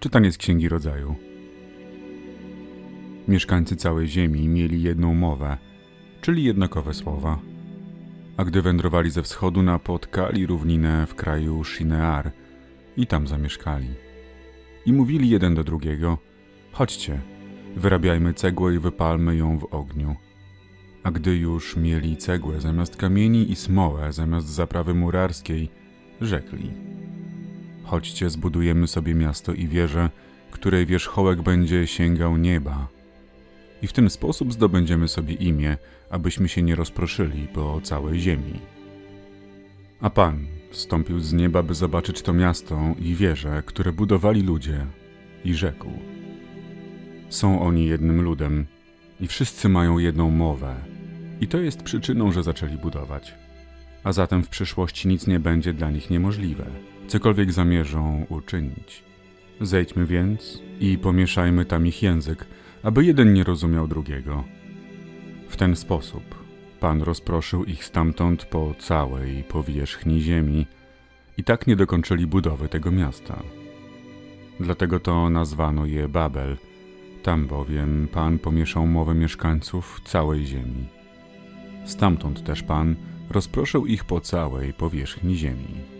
Czytanie z Księgi Rodzaju. Mieszkańcy całej ziemi mieli jedną mowę, czyli jednakowe słowa. A gdy wędrowali ze wschodu, napotkali równinę w kraju Shinear i tam zamieszkali. I mówili jeden do drugiego: Chodźcie, wyrabiajmy cegłę i wypalmy ją w ogniu. A gdy już mieli cegłę zamiast kamieni i smołę zamiast zaprawy murarskiej, rzekli: Chodźcie, zbudujemy sobie miasto i wieżę, której wierzchołek będzie sięgał nieba. I w ten sposób zdobędziemy sobie imię, abyśmy się nie rozproszyli po całej ziemi. A Pan zstąpił z nieba, by zobaczyć to miasto i wieże, które budowali ludzie, i rzekł: Są oni jednym ludem, i wszyscy mają jedną mowę, i to jest przyczyną, że zaczęli budować. A zatem w przyszłości nic nie będzie dla nich niemożliwe, cokolwiek zamierzą uczynić. Zejdźmy więc i pomieszajmy tam ich język, aby jeden nie rozumiał drugiego. W ten sposób Pan rozproszył ich stamtąd po całej powierzchni ziemi i tak nie dokończyli budowy tego miasta. Dlatego to nazwano je Babel, tam bowiem Pan pomieszał mowę mieszkańców całej ziemi. Stamtąd też Pan rozproszył ich po całej powierzchni ziemi.